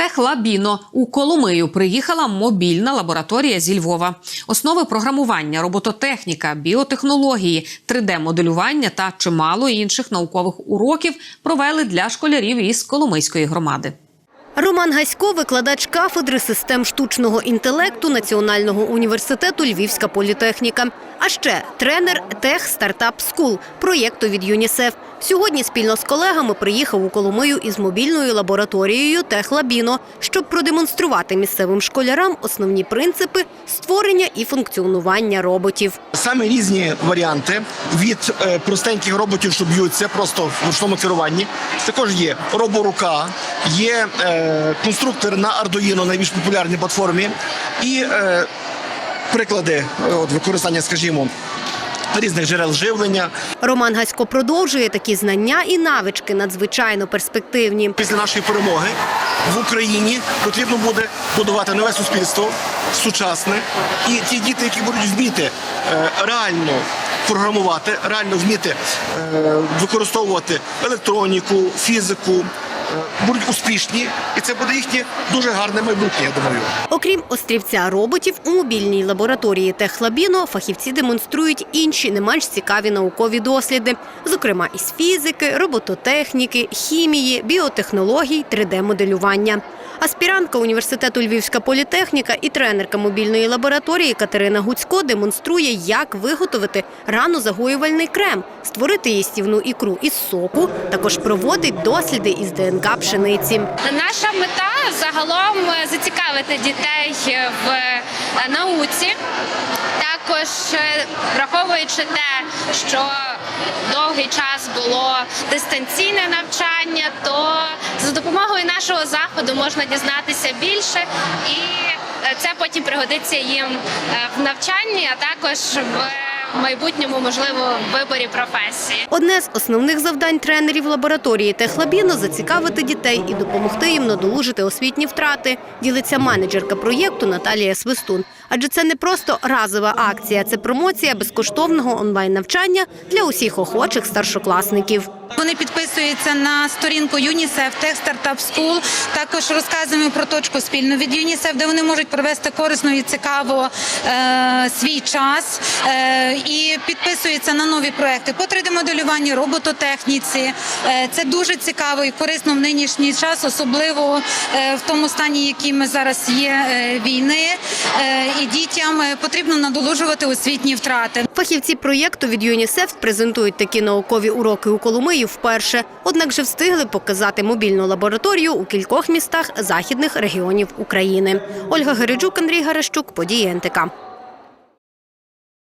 Техлабіно у Коломию приїхала мобільна лабораторія зі Львова. Основи програмування, робототехніка, біотехнології, 3D-моделювання та чимало інших наукових уроків провели для школярів із Коломийської громади. Роман Гасько, викладач кафедри систем штучного інтелекту Національного університету Львівська політехніка. А ще тренер Тех Стартап Скул проєкту від ЮНІСЕФ. Сьогодні спільно з колегами приїхав у Коломию із мобільною лабораторією Техлабіно, щоб продемонструвати місцевим школярам основні принципи створення і функціонування роботів. Саме різні варіанти від е, простеньких роботів, що б'ються просто в ручному керуванні. Також є роборука, є е, конструктор на Arduino, найбільш популярній платформі, і е, приклади от, використання, скажімо, різних джерел живлення. Роман Гасько продовжує такі знання і навички надзвичайно перспективні. Після нашої перемоги в Україні потрібно буде будувати нове суспільство, сучасне, і ті діти, які будуть вміти е, реально програмувати, реально вміти е, використовувати електроніку, фізику, будуть успішні, і це буде їхнє дуже гарне майбутнє. Я думаю. Окрім острівця роботів, у мобільній лабораторії Техлабіно фахівці демонструють інші не менш цікаві наукові досліди, зокрема із фізики, робототехніки, хімії, біотехнологій, 3D-моделювання. Аспірантка університету Львівська політехніка і тренерка мобільної лабораторії Катерина Гуцько демонструє, як виготовити ранозагоювальний крем, створити їстівну ікру із соку. Також проводить досліди із ДНК пшениці. Наша мета загалом зацікавити дітей в науці. Також е, враховуючи те, що довгий час було дистанційне навчання, то за допомогою нашого заходу можна дізнатися більше, і е, це потім пригодиться їм е, в навчанні, а також в майбутньому можливо виборі професії. Одне з основних завдань тренерів лабораторії Техлабіно зацікавити дітей і допомогти їм надолужити освітні втрати. Ділиться менеджерка проєкту Наталія Свистун. Адже це не просто разова акція, це промоція безкоштовного онлайн-навчання для усіх охочих старшокласників. Вони підписуються на сторінку UNICEF Tech Startup School. Також розказуємо про точку спільну від UNICEF, де вони можуть провести корисно і цікаво е, свій час е, і підписуються на нові проекти по 3D-моделюванню, робототехніці. Е, це дуже цікаво і корисно в нинішній час, особливо е, в тому стані, який ми зараз є е, війни. Е, і дітям е, потрібно надолужувати освітні втрати. Фахівці проєкту від ЮНІСЕФ презентують такі наукові уроки у Коломиї вперше. Однак вже встигли показати мобільну лабораторію у кількох містах західних регіонів України. Ольга Гереджук, Андрій Гарещук, події НТК.